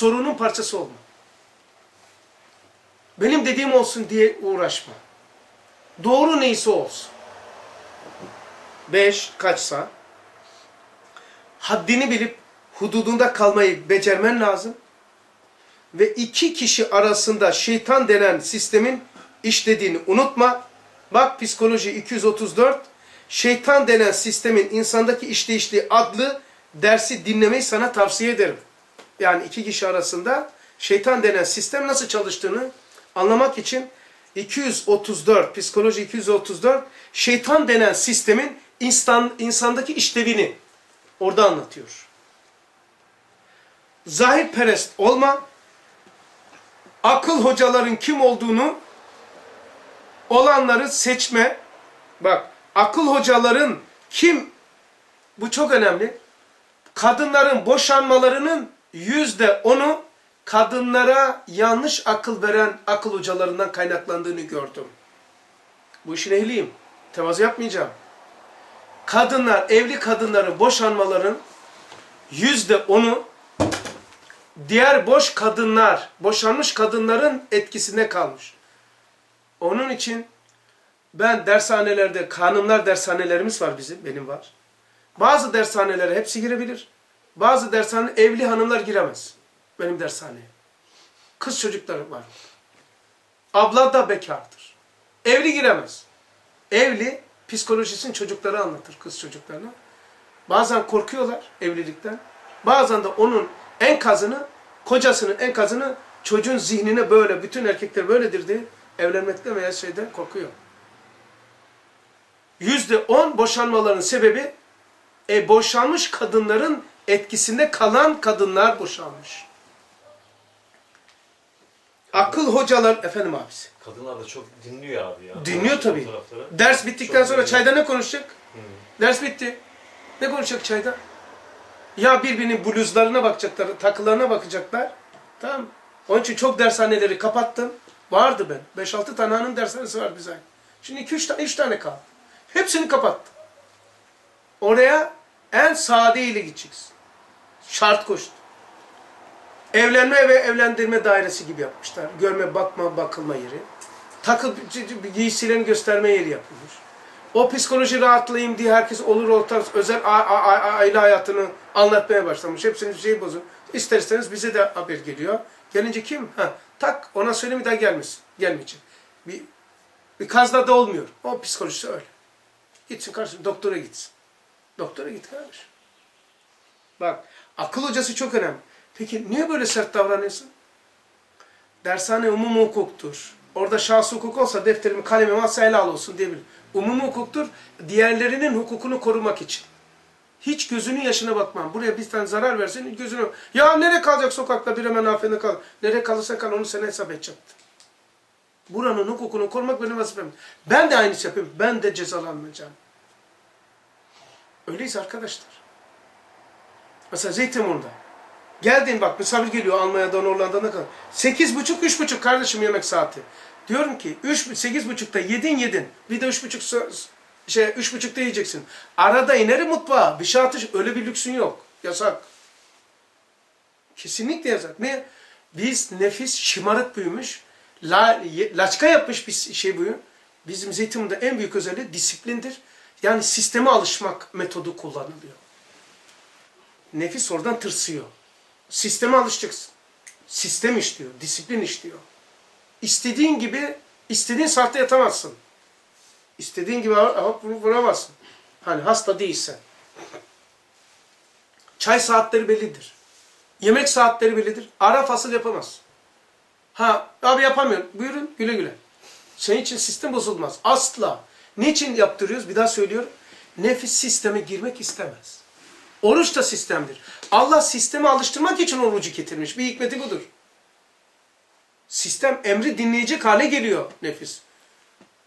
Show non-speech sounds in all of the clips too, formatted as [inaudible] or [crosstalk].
sorunun parçası olma. Benim dediğim olsun diye uğraşma. Doğru neyse olsun. Beş, kaçsa? Haddini bilip hududunda kalmayı becermen lazım. Ve iki kişi arasında şeytan denen sistemin işlediğini unutma. Bak psikoloji 234. Şeytan denen sistemin insandaki işleyişliği adlı dersi dinlemeyi sana tavsiye ederim. Yani iki kişi arasında şeytan denen sistem nasıl çalıştığını anlamak için 234, psikoloji 234, şeytan denen sistemin insan, insandaki işlevini orada anlatıyor. Zahirperest olma, akıl hocaların kim olduğunu olanları seçme. Bak, akıl hocaların kim? Bu çok önemli. Kadınların boşanmalarının yüzde onu kadınlara yanlış akıl veren akıl hocalarından kaynaklandığını gördüm. Bu işin ehliyim. Tevazu yapmayacağım. Kadınlar, evli kadınların boşanmaların yüzde onu diğer boş kadınlar, boşanmış kadınların etkisinde kalmış. Onun için ben dershanelerde, kanunlar dershanelerimiz var bizim, benim var. Bazı dershanelere hepsi girebilir. Bazı dershane evli hanımlar giremez. Benim dershaneye. Kız çocukları var. Abla da bekardır. Evli giremez. Evli psikolojisini çocuklara anlatır kız çocuklarına. Bazen korkuyorlar evlilikten. Bazen de onun enkazını, kocasının enkazını çocuğun zihnine böyle, bütün erkekler böyledir diye evlenmekten veya şeyden korkuyor. Yüzde on boşanmaların sebebi e, boşanmış kadınların etkisinde kalan kadınlar boşanmış. Akıl hocalar, efendim abisi. Kadınlar da çok dinliyor abi ya. Dinliyor tabii. Ders bittikten Çok sonra dinliyor. çayda ne konuşacak? Hı. Ders bitti. Ne konuşacak çayda? Ya birbirinin bluzlarına bakacaklar, takılarına bakacaklar. Tamam? Onun için çok dershaneleri kapattım. Vardı ben. 5-6 tane hanım dershanesi var bize. Şimdi 2-3 tane, 3 tane kaldı. Hepsini kapattım. Oraya en sade ile gideceksin. Şart koştu. Evlenme ve evlendirme dairesi gibi yapmışlar. Görme, bakma, bakılma yeri. Takı giysilerini gösterme yeri yapılmış. O psikoloji rahatlayayım diye herkes olur olmaz özel aile hayatını anlatmaya başlamış. Hepsinin şeyi bozun. İster isteriz bize de haber geliyor. Gelince kim? Ha, tak ona söyle bir daha gelmesin. Gelmeyecek. Bir, bir kazda da olmuyor. O psikolojisi öyle. Gitsin kardeşim doktora gitsin. Doktora git kardeşim. Bak akıl hocası çok önemli. Peki niye böyle sert davranıyorsun? Dershane umum hukuktur. Orada şahsi hukuk olsa defterimi kalemimi alsa helal olsun diyebilir. Umum hukuktur. Diğerlerinin hukukunu korumak için. Hiç gözünün yaşına bakmam. Buraya bir tane zarar versin gözünü... Ya nereye kalacak sokakta bir hemen afiyetine kal. Nereye kalırsa kal onu sana hesap edecekti. Buranın hukukunu korumak benim vazifem. Ben de aynı şey yapıyorum. Ben de cezalanmayacağım. Öyleyiz arkadaşlar. Mesela Zeytinburnu'da. Geldin bak misafir geliyor Almanya'dan Hollanda'dan kadar. Sekiz buçuk, üç buçuk kardeşim yemek saati. Diyorum ki üç, sekiz buçukta yedin yedin. Bir de üç buçuk şey üç buçukta yiyeceksin. Arada inerim mutfağa. Bir şey atış öyle bir lüksün yok. Yasak. Kesinlikle yasak. Ne? Biz nefis şımarık büyümüş. La, laçka yapmış bir şey bu. Bizim Zeytinburnu'da en büyük özelliği disiplindir. Yani sisteme alışmak metodu kullanılıyor. Nefis oradan tırsıyor. Sisteme alışacaksın. Sistem işliyor, disiplin işliyor. İstediğin gibi, istediğin saatte yatamazsın. İstediğin gibi hop vurup vuramazsın. Hani hasta değilsen. Çay saatleri bellidir. Yemek saatleri bellidir. Ara fasıl yapamaz. Ha abi yapamıyorum. Buyurun güle güle. Senin için sistem bozulmaz. Asla. Niçin yaptırıyoruz? Bir daha söylüyorum. Nefis sisteme girmek istemez. Oruç da sistemdir. Allah sisteme alıştırmak için orucu getirmiş. Bir hikmeti budur. Sistem emri dinleyecek hale geliyor nefis.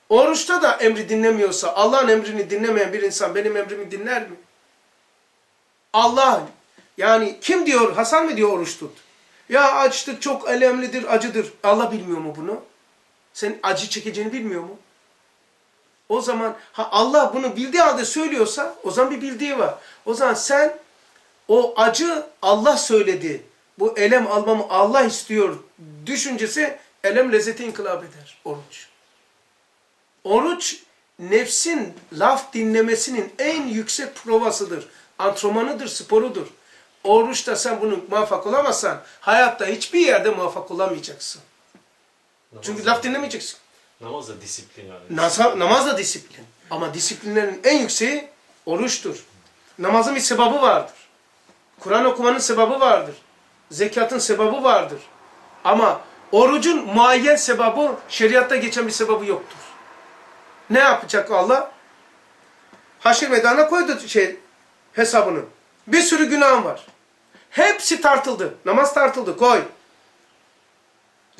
Oruçta da emri dinlemiyorsa Allah'ın emrini dinlemeyen bir insan benim emrimi dinler mi? Allah yani kim diyor Hasan mı diyor oruç tut? Ya açlık çok elemlidir, acıdır. Allah bilmiyor mu bunu? Sen acı çekeceğini bilmiyor mu? O zaman ha Allah bunu bildiği halde söylüyorsa o zaman bir bildiği var. O zaman sen o acı Allah söyledi. Bu elem almamı Allah istiyor düşüncesi elem lezzeti inkılap eder. Oruç. Oruç nefsin laf dinlemesinin en yüksek provasıdır. Antrenmanıdır, sporudur. Oruçta sen bunu muvaffak olamazsan hayatta hiçbir yerde muvaffak olamayacaksın. Çünkü laf dinlemeyeceksin. Namaz da disiplin yani. Nasa- namaz da disiplin. Ama disiplinlerin en yükseği oruçtur. Namazın bir sebabı vardır. Kur'an okumanın sebabı vardır. Zekatın sebabı vardır. Ama orucun muayyen sebabı, şeriatta geçen bir sebabı yoktur. Ne yapacak Allah? Haşir meydanına koydu şey hesabını. Bir sürü günahın var. Hepsi tartıldı. Namaz tartıldı. Koy.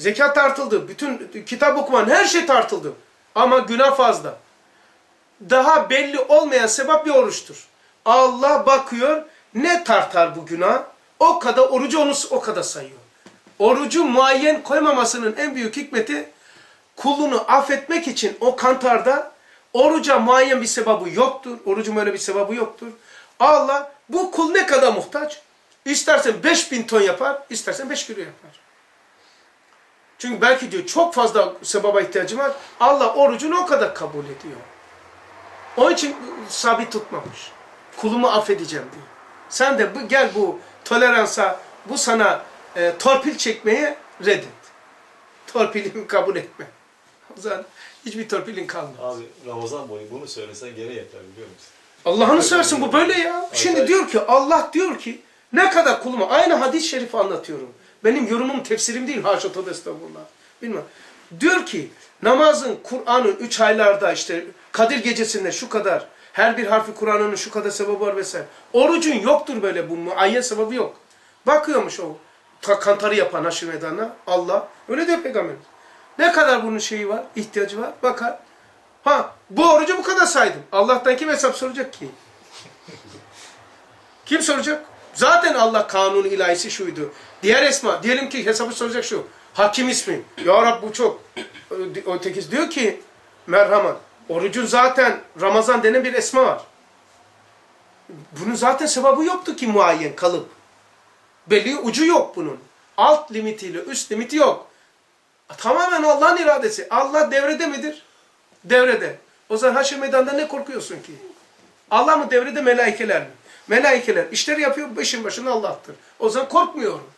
Zekat tartıldı. Bütün kitap okuman her şey tartıldı. Ama günah fazla. Daha belli olmayan sebep bir oruçtur. Allah bakıyor ne tartar bu günah? O kadar orucu onu o kadar sayıyor. Orucu muayyen koymamasının en büyük hikmeti kulunu affetmek için o kantarda oruca muayyen bir sebabı yoktur. Orucun öyle bir sebabı yoktur. Allah bu kul ne kadar muhtaç? İstersen 5000 ton yapar, istersen 5 kilo yapar. Çünkü belki diyor çok fazla sebaba ihtiyacım var. Allah orucunu o kadar kabul ediyor. Onun için sabit tutmamış. Kulumu affedeceğim diyor. Sen de bu, gel bu toleransa, bu sana e, torpil çekmeye reddet. Torpilimi kabul etme. O zaman hiçbir torpilin kalmaz. Abi Ramazan boyu bunu söylesen gene yeter biliyor musun? Allah'ını seversin bu böyle ya. Şimdi diyor ki Allah diyor ki ne kadar kuluma aynı hadis-i şerifi anlatıyorum. Benim yorumum tefsirim değil haşa tövbe estağfurullah. Bilmem. Diyor ki namazın Kur'an'ın üç aylarda işte Kadir gecesinde şu kadar her bir harfi Kur'an'ın şu kadar sevabı var vesaire. Orucun yoktur böyle bu muayyen sevabı yok. Bakıyormuş o ta- kantarı yapan haşir meydana Allah. Öyle diyor peygamber. Ne kadar bunun şeyi var, ihtiyacı var bakar. Ha bu orucu bu kadar saydım. Allah'tan kim hesap soracak ki? Kim soracak? Zaten Allah kanunu ilahisi şuydu. Diğer esma, diyelim ki hesabı soracak şu. Hakim ismin. Ya Rab bu çok. Ötekisi diyor ki merhamet. Orucun zaten Ramazan denen bir esma var. Bunun zaten sebabı yoktu ki muayyen kalıp. Belli ucu yok bunun. Alt limitiyle üst limiti yok. Tamamen Allah'ın iradesi. Allah devrede midir? Devrede. O zaman haşr meydanında ne korkuyorsun ki? Allah mı devrede melaikeler mi? Melaikeler işleri yapıyor, işin başında Allah'tır. O zaman korkmuyorum.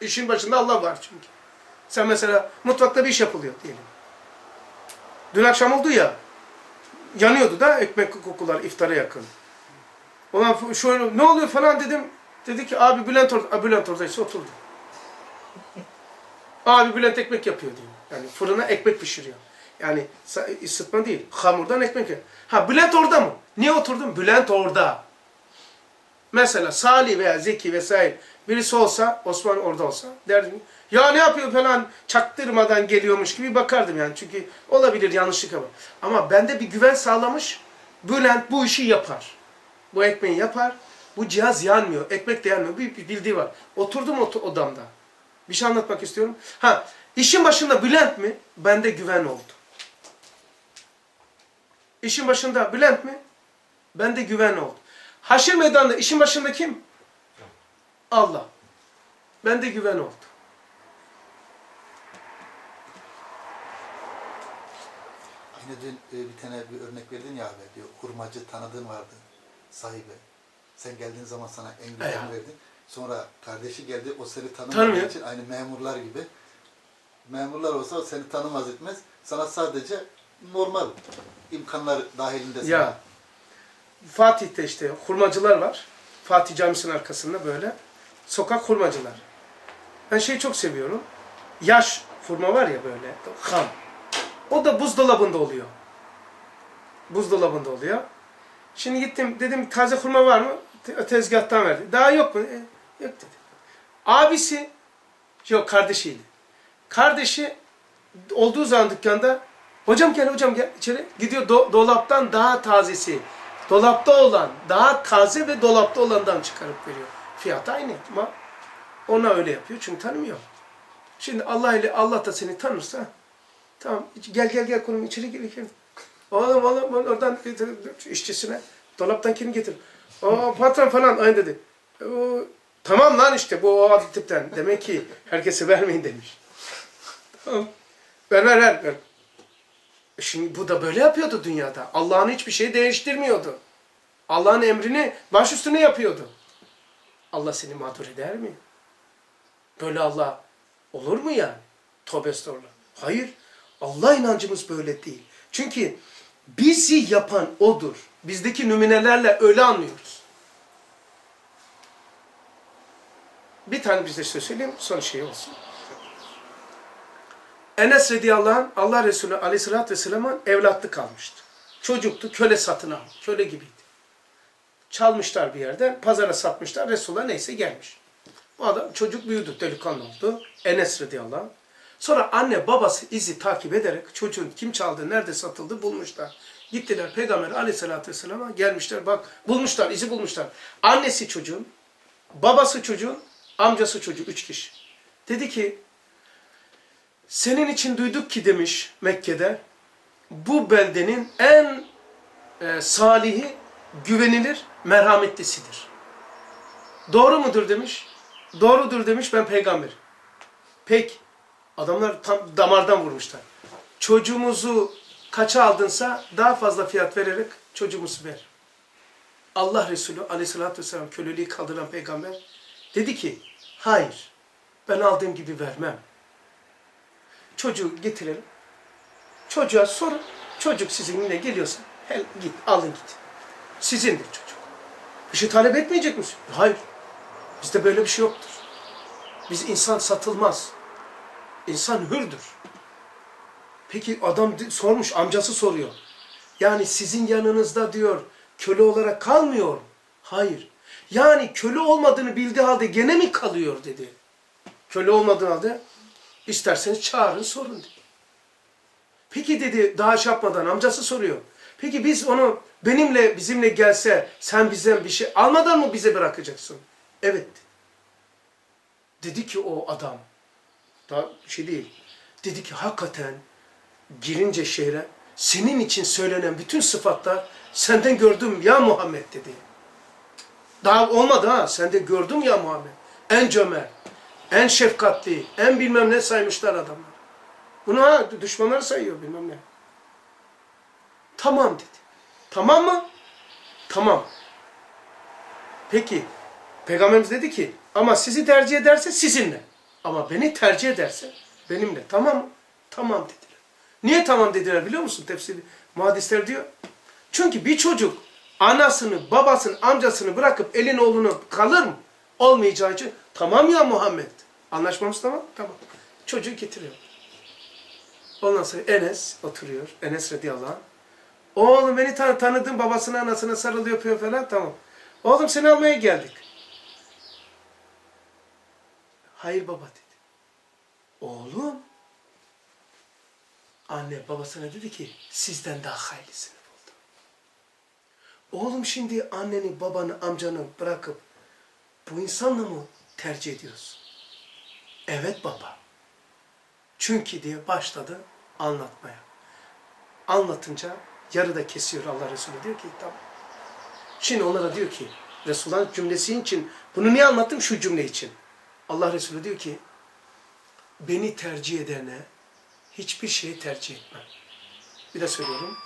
İşin başında Allah var çünkü. Sen mesela mutfakta bir iş yapılıyor diyelim. Dün akşam oldu ya, yanıyordu da ekmek kokular iftara yakın. Ulan şöyle ne oluyor falan dedim. Dedi ki abi Bülent orada. Bülent oradaysa oturdu. [laughs] Abi Bülent ekmek yapıyor diyor. Yani fırına ekmek pişiriyor. Yani ısıtma değil. Hamurdan ekmek yapıyor. Ha Bülent orada mı? Niye oturdun? Bülent orada. Mesela Salih veya Zeki vesaire birisi olsa, Osman orada olsa derdim ya ne yapıyor falan çaktırmadan geliyormuş gibi bakardım yani. Çünkü olabilir yanlışlık ama. Ama bende bir güven sağlamış. Bülent bu işi yapar. Bu ekmeği yapar. Bu cihaz yanmıyor. Ekmek de yanmıyor. Bir, bir bildiği var. Oturdum ot- odamda. Bir şey anlatmak istiyorum. Ha, işin başında Bülent mi? Bende güven oldu. İşin başında Bülent mi? Bende güven oldu. Haşir meydanında işin başında kim? Allah. Bende güven oldu. Yine dün e, bir tane bir örnek verdin ya abi diyor hurmacı tanıdığın vardı sahibi. Sen geldiğin zaman sana en güzelini Ya. verdi. Sonra kardeşi geldi o seni tanımadığı için aynı memurlar gibi. Memurlar olsa o seni tanımaz etmez. Sana sadece normal imkanlar dahilinde sana. Ya. Fatih'te işte hurmacılar var. Fatih Camisi'nin arkasında böyle. Sokak hurmacılar. Ben şeyi çok seviyorum. Yaş hurma var ya böyle ham. O da buzdolabında oluyor. Buzdolabında oluyor. Şimdi gittim dedim taze hurma var mı? Te- Tezgahtan verdi. Daha yok mu? E, yok dedi. Abisi yok kardeşiydi. Kardeşi olduğu zaman dükkanda hocam gel hocam gel içeri gidiyor do- dolaptan daha tazesi dolapta olan daha taze ve dolapta olandan çıkarıp veriyor. Fiyat aynı ama ona öyle yapıyor çünkü tanımıyor. Şimdi Allah ile Allah da seni tanırsa tamam gel gel gel konum içeri gel gel. Oğlum oğlum oradan işçisine dolaptan kim getir? O patron falan aynı dedi. O, Tamam lan işte bu o tipten. Demek ki herkese vermeyin demiş. Tamam. Ver ver ver. ver. E Şimdi bu da böyle yapıyordu dünyada. Allah'ın hiçbir şeyi değiştirmiyordu. Allah'ın emrini baş üstüne yapıyordu. Allah seni mağdur eder mi? Böyle Allah olur mu yani? Tövbe estağfurullah. Hayır. Allah inancımız böyle değil. Çünkü bizi yapan odur. Bizdeki nümunelerle öyle anlıyoruz. Bir tane bize söz söyleyeyim, son şey olsun. Enes radıyallahu Allah Resulü aleyhissalatü vesselam'a evlatlık almıştı. Çocuktu, köle satın almış. Köle gibiydi. Çalmışlar bir yerden, pazara satmışlar, Resulullah neyse gelmiş. Bu adam, çocuk büyüdü, delikanlı oldu. Enes radıyallahu anh. Sonra anne babası izi takip ederek çocuğun kim çaldı, nerede satıldı bulmuşlar. Gittiler Peygamber aleyhissalatü vesselama gelmişler bak bulmuşlar, izi bulmuşlar. Annesi çocuğun, babası çocuğun, amcası çocuğu üç kişi. Dedi ki senin için duyduk ki demiş Mekke'de bu beldenin en e, salihi, güvenilir, merhametlisidir. Doğru mudur demiş. Doğrudur demiş ben peygamber. Peki. Adamlar tam damardan vurmuşlar. Çocuğumuzu kaça aldınsa daha fazla fiyat vererek çocuğumuzu ver. Allah Resulü aleyhissalatü vesselam köleliği kaldıran peygamber dedi ki hayır ben aldığım gibi vermem. Çocuğu getirelim. Çocuğa sorun. Çocuk sizinle geliyorsa git alın git. Sizindir çocuk. Bir şey talep etmeyecek misin? Hayır. Bizde böyle bir şey yoktur. Biz insan satılmaz. İnsan hürdür. Peki adam sormuş, amcası soruyor. Yani sizin yanınızda diyor köle olarak kalmıyor. Hayır. Yani köle olmadığını bildiği halde gene mi kalıyor dedi. Köle olmadığı halde isterseniz çağırın sorun dedi. Peki dedi daha şey yapmadan amcası soruyor. Peki biz onu benimle bizimle gelse sen bizden bir şey almadan mı bize bırakacaksın? Evet. Dedi ki o adam daha şey değil. Dedi ki hakikaten girince şehre senin için söylenen bütün sıfatlar senden gördüm ya Muhammed dedi. Daha olmadı ha. Sende gördüm ya Muhammed. En cömert, en şefkatli, en bilmem ne saymışlar adamlar. Bunu ha düşmanlar sayıyor bilmem ne. Tamam dedi. Tamam mı? Tamam. Peki. Peygamberimiz dedi ki ama sizi tercih ederse sizinle. Ama beni tercih ederse benimle. Tamam mı? Tamam dediler. Niye tamam dediler biliyor musun? Tefsir muhaddisler diyor. Çünkü bir çocuk anasını, babasını, amcasını bırakıp elin oğlunu kalır mı? Olmayacağı için tamam ya Muhammed. Anlaşmamız tamam? Tamam. Çocuğu getiriyor. Ondan sonra Enes oturuyor. Enes radıyallahu anh. Oğlum beni tan tanıdın babasına anasına sarılıyor öpüyor falan tamam. Oğlum seni almaya geldik. Hayır baba dedi. Oğlum. Anne babasına dedi ki sizden daha hayırlısını buldum. Oğlum şimdi anneni, babanı, amcanı bırakıp bu insanla mı tercih ediyorsun? Evet baba. Çünkü diye başladı anlatmaya. Anlatınca yarıda kesiyor Allah Resulü diyor ki tamam. Şimdi onlara diyor ki Resulullah cümlesi için bunu niye anlattım şu cümle için. Allah Resulü diyor ki beni tercih edene hiçbir şeyi tercih etmem. Bir de söylüyorum.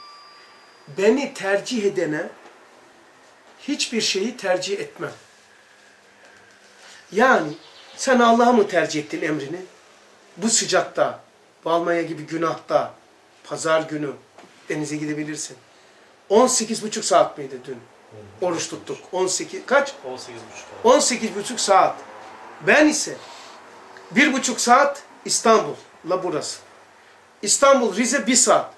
Beni tercih edene hiçbir şeyi tercih etmem. Yani sen Allah'ı mı tercih ettin emrini? Bu sıcakta, bu Almanya gibi günahta, pazar günü denize gidebilirsin. 18 buçuk saat miydi dün? Oruç tuttuk. 18 kaç? 18.5 18 buçuk saat. Ben ise bir buçuk saat İstanbul'la burası. İstanbul, Rize bir saat.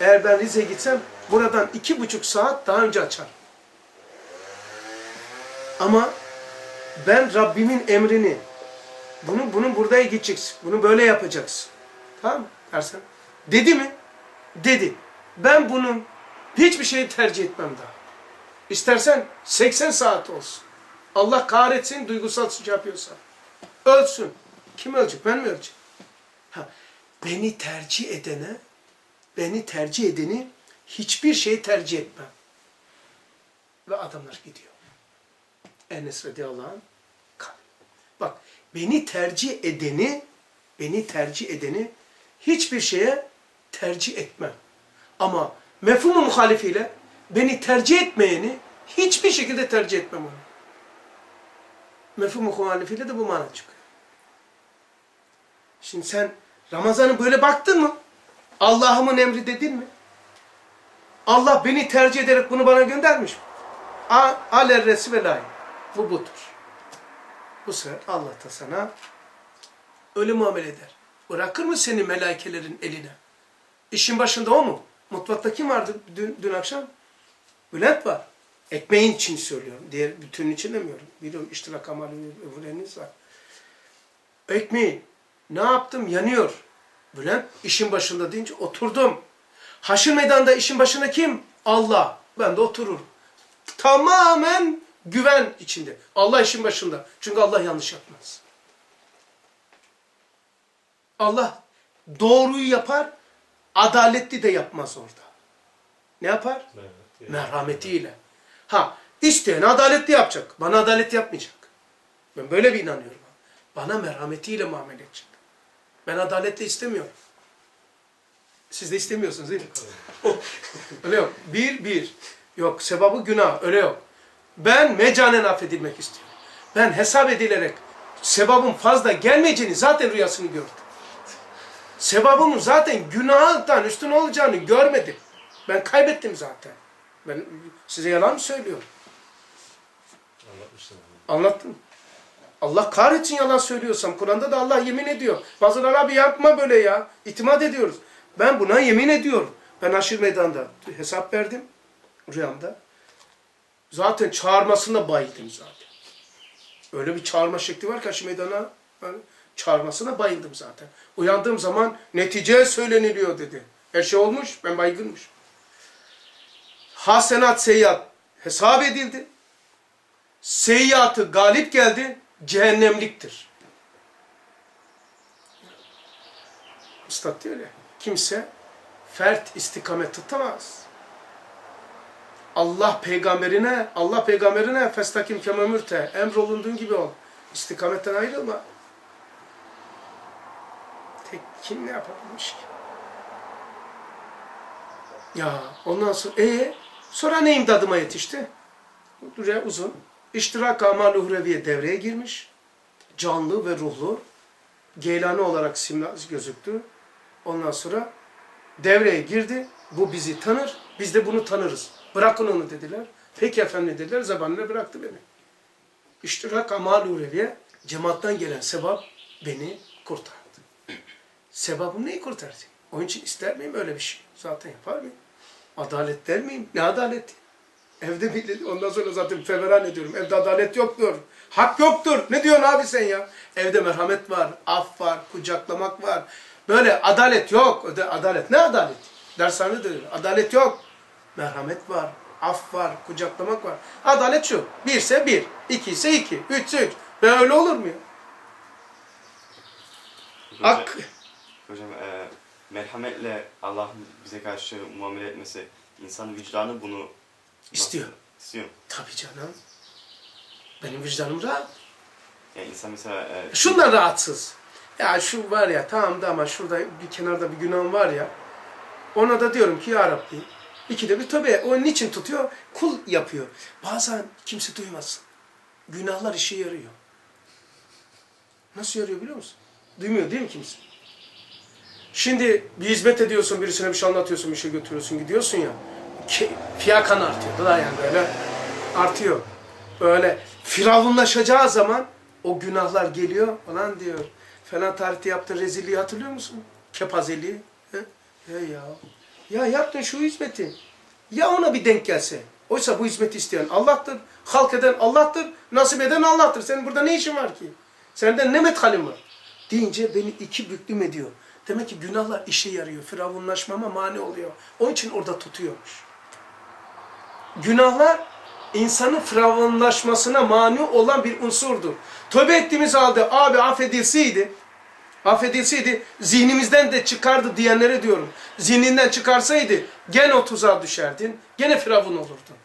Eğer ben Rize'ye gitsem buradan iki buçuk saat daha önce açar. Ama ben Rabbimin emrini bunu bunu buraya gideceksin. Bunu böyle yapacaksın. Tamam mı? Ersen. Dedi mi? Dedi. Ben bunun hiçbir şeyi tercih etmem daha. İstersen 80 saat olsun. Allah kahretsin duygusal şey yapıyorsa. Ölsün. Kim ölecek? Ben mi öleceğim? Ha, beni tercih edene, beni tercih edeni hiçbir şey tercih etmem. Ve adamlar gidiyor. Enes radıyallahu anh kalıyor. Bak beni tercih edeni, beni tercih edeni hiçbir şeye tercih etmem. Ama mefhumu muhalifiyle beni tercih etmeyeni hiçbir şekilde tercih etmem onu. Mefhumu muhalifiyle de bu mana çıkıyor. Şimdi sen Ramazan'ı böyle baktın mı? Allah'ımın emri dedin mi? Allah beni tercih ederek bunu bana göndermiş mi? Alerresi ve layık. Bu budur. Bu sefer Allah da sana öyle muamele eder. Bırakır mı seni melaikelerin eline? İşin başında o mu? Mutfakta kim vardı dün, dün akşam? Bülent var. Ekmeğin için söylüyorum. Diğer bütünün için demiyorum. Biliyorum iştirak amali öbürleriniz var. Ekmeği ne yaptım? Yanıyor. Bülent işin başında deyince oturdum. Haşır meydanda işin başında kim? Allah. Ben de otururum. Tamamen güven içinde. Allah işin başında. Çünkü Allah yanlış yapmaz. Allah doğruyu yapar, adaletli de yapmaz orada. Ne yapar? Merhametiyle. Ha, isteyen adaletli yapacak. Bana adalet yapmayacak. Ben böyle bir inanıyorum. Bana merhametiyle muamele edecek. Ben adaletle istemiyorum. Siz de istemiyorsunuz değil mi? [laughs] öyle yok. Bir, bir. Yok, sebabı günah. Öyle yok. Ben mecanen affedilmek istiyorum. Ben hesap edilerek sebabın fazla gelmeyeceğini zaten rüyasını gördüm. Sebabımın zaten günahtan üstün olacağını görmedim. Ben kaybettim zaten. Ben size yalan mı söylüyorum? Anlatmıştım. Anlattım. Allah kahretsin yalan söylüyorsam. Kur'an'da da Allah yemin ediyor. Bazıları abi yapma böyle ya. İtimat ediyoruz. Ben buna yemin ediyorum. Ben aşırı meydanda hesap verdim. Rüyamda. Zaten çağırmasında bayıldım zaten. Öyle bir çağırma şekli var ki aşırı meydana. Ben çağırmasına bayıldım zaten. Uyandığım zaman netice söyleniliyor dedi. Her şey olmuş. Ben baygınmış. Hasenat seyyiat hesap edildi. Seyyiatı galip geldi. Cehennemliktir. Üstad diyor ya. Kimse fert istikamet tutamaz. Allah peygamberine, Allah peygamberine festakim kememürte, emrolunduğun gibi ol. İstikametten ayrılma. Tek kim ne yapabilmiş ki? Ya ondan sonra, ee, sonra ne imdadıma yetişti? Rüya uzun. İştirak amal uhreviye devreye girmiş. Canlı ve ruhlu. Geylani olarak simla gözüktü. Ondan sonra devreye girdi. Bu bizi tanır. Biz de bunu tanırız. Bırakın onu dediler. Peki efendim dediler. Zabanla bıraktı beni. İştirak amal uhreviye cemaattan gelen sevap beni kurtardı. Sebabım neyi kurtardı? Onun için ister miyim öyle bir şey? Zaten yapar mıyım? Adalet der miyim? Ne adaleti? Evde millet, ondan sonra zaten feveran ediyorum. Evde adalet yoktur. Hak yoktur. Ne diyorsun abi sen ya? Evde merhamet var, af var, kucaklamak var. Böyle adalet yok. Adalet. Ne adalet? Dershane diyor. Adalet yok. Merhamet var, af var, kucaklamak var. Adalet şu. Bir ise bir, iki ise iki, üç ise üç. Böyle olur mu ya? Hocam, Ak. Hocam e, merhametle Allah'ın bize karşı muamele etmesi, insan vicdanı bunu nasıl- İstiyor. İstiyor. Tabii canım. Benim vicdanım rahat. Yani insan mesela e, Şundan rahatsız. Ya şu var ya tamam da ama şurada bir kenarda bir günahım var ya. Ona da diyorum ki ya Rabbi ikide bir tövbe. O niçin tutuyor? Kul yapıyor. Bazen kimse duymasın. Günahlar işe yarıyor. Nasıl yarıyor biliyor musun? Duymuyor değil mi kimse? Şimdi bir hizmet ediyorsun, birisine bir şey anlatıyorsun, bir şey götürüyorsun, gidiyorsun ya. Fiyakan artıyor. Daha yani böyle artıyor. Böyle firavunlaşacağı zaman o günahlar geliyor falan diyor. Falan tarihte yaptığı rezilliği hatırlıyor musun? Kepazeliği. He? He ya. Ya yaptın şu hizmeti. Ya ona bir denk gelse. Oysa bu hizmeti isteyen Allah'tır. Halk eden Allah'tır. Nasip eden Allah'tır. Senin burada ne işin var ki? Senden ne methalin var? Deyince beni iki büklüm ediyor. Demek ki günahlar işe yarıyor. Firavunlaşmama mani oluyor. Onun için orada tutuyormuş. Günahlar insanın firavunlaşmasına mani olan bir unsurdur. Tövbe ettiğimiz halde abi affedilseydi, affedilseydi zihnimizden de çıkardı diyenlere diyorum. Zihninden çıkarsaydı gene o tuzağa düşerdin, gene firavun olurdun.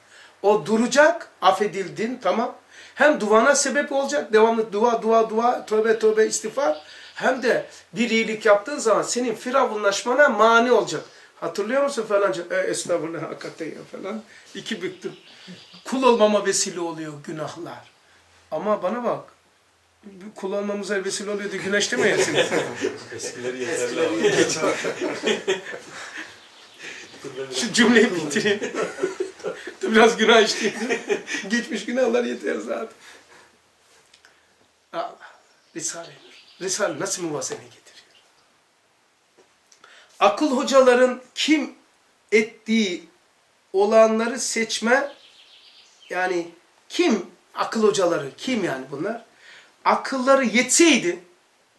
O duracak, affedildin tamam. Hem duana sebep olacak. Devamlı dua, dua, dua, tövbe, tövbe, istiğfar. Hem de bir iyilik yaptığın zaman senin firavunlaşmana mani olacak. Hatırlıyor musun falanca? E, estağfurullah hakikaten ya falan. İki büktüm. Kul olmama vesile oluyor günahlar. Ama bana bak. Kul olmamıza vesile oluyordu. Güneş demeyesin. [laughs] Eskileri yeterli abi. [laughs] Şu cümleyi bitireyim. Biraz günah işleyeyim. Geçmiş günahlar yeter zaten. Allah. Risale. Risale nasıl muvazene getiriyor? Akıl hocaların kim ettiği olanları seçme yani kim akıl hocaları kim yani bunlar? Akılları yetseydi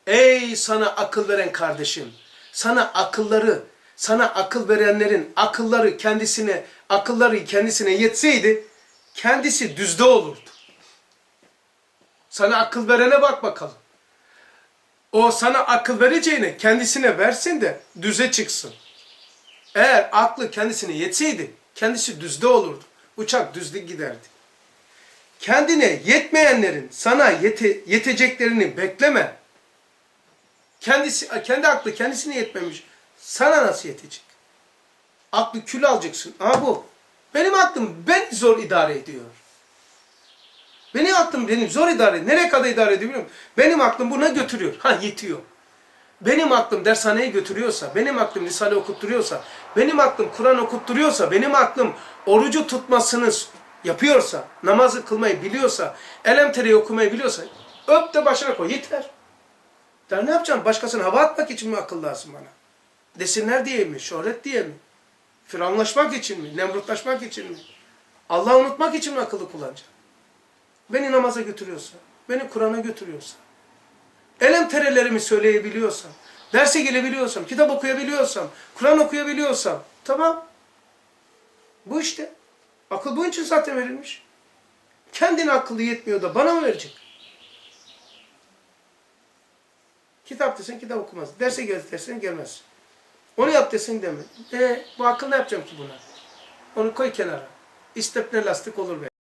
ey sana akıl veren kardeşim sana akılları sana akıl verenlerin akılları kendisine akılları kendisine yetseydi kendisi düzde olurdu. Sana akıl verene bak bakalım. O sana akıl vereceğine kendisine versin de düze çıksın. Eğer aklı kendisine yetseydi kendisi düzde olurdu. Uçak düzde giderdi. Kendine yetmeyenlerin sana yete, yeteceklerini bekleme. Kendisi kendi aklı kendisine yetmemiş. Sana nasıl yetecek? Aklı kül alacaksın. Aha bu. Benim aklım ben zor idare ediyor. Benim aklım benim zor idare ediyor. Nereye kadar idare ediyor biliyor musun? Benim aklım buna götürüyor. Ha yetiyor. Benim aklım dershaneye götürüyorsa, benim aklım Risale okutturuyorsa, benim aklım Kur'an okutturuyorsa, benim aklım orucu tutmasını yapıyorsa, namazı kılmayı biliyorsa, elemtereyi okumayı biliyorsa, öp de başına koy. Yeter. Daha ne yapacağım? Başkasına hava atmak için mi akıl lazım bana? Desinler diye mi? Şöhret diye mi? Firavunlaşmak için mi? Nemrutlaşmak için mi? Allah'ı unutmak için mi akıllı kullanacağım? Beni namaza götürüyorsa, beni Kur'an'a götürüyorsa, elem terelerimi söyleyebiliyorsam, derse gelebiliyorsam, kitap okuyabiliyorsam, Kur'an okuyabiliyorsam, tamam. Bu işte. Akıl bunun için zaten verilmiş. Kendine akıllı yetmiyor da bana mı verecek? Kitap desen kitap okumaz. Derse gel dersen gelmez. Onu yap desin deme. E bu akıl ne yapacağım ki buna? Onu koy kenara. İstepne lastik olur be.